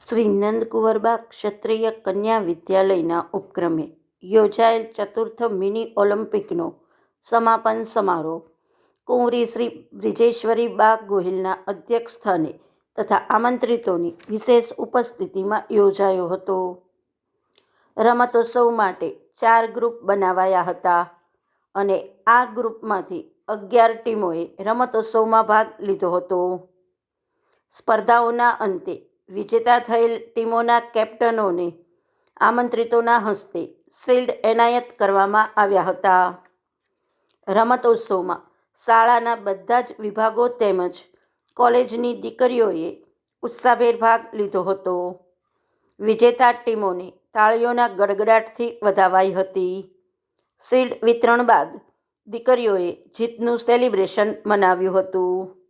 શ્રી નંદકુંવરબા ક્ષત્રિય કન્યા વિદ્યાલયના ઉપક્રમે યોજાયેલ ચતુર્થ મિની ઓલિમ્પિકનો સમાપન સમારોહ કુંવરી શ્રી બ્રિજેશ્વરી બા ગોહિલના અધ્યક્ષસ્થાને તથા આમંત્રિતોની વિશેષ ઉપસ્થિતિમાં યોજાયો હતો. રમતોત્સવ માટે ચાર ગ્રુપ બનાવાયા હતા અને આ ગ્રુપમાંથી અગિયાર ટીમોએ રમતોત્સવમાં ભાગ લીધો હતો. સ્પર્ધાઓના અંતે વિજેતા થયેલ ટીમોના કેપ્ટનોને આમંત્રિતોના હસ્તે શિલ્ડ એનાયત કરવામાં આવ્યા હતા. રમતોત્સવમાં શાળાના બધા જ વિભાગો તેમજ કોલેજની દીકરીઓએ ઉત્સાહભેર ભાગ લીધો હતો. વિજેતા ટીમોને તાળીઓના ગડગડાટથી વધાવાઈ હતી. શિલ્ડ વિતરણ બાદ દીકરીઓએ જીતનું સેલિબ્રેશન મનાવ્યું હતું.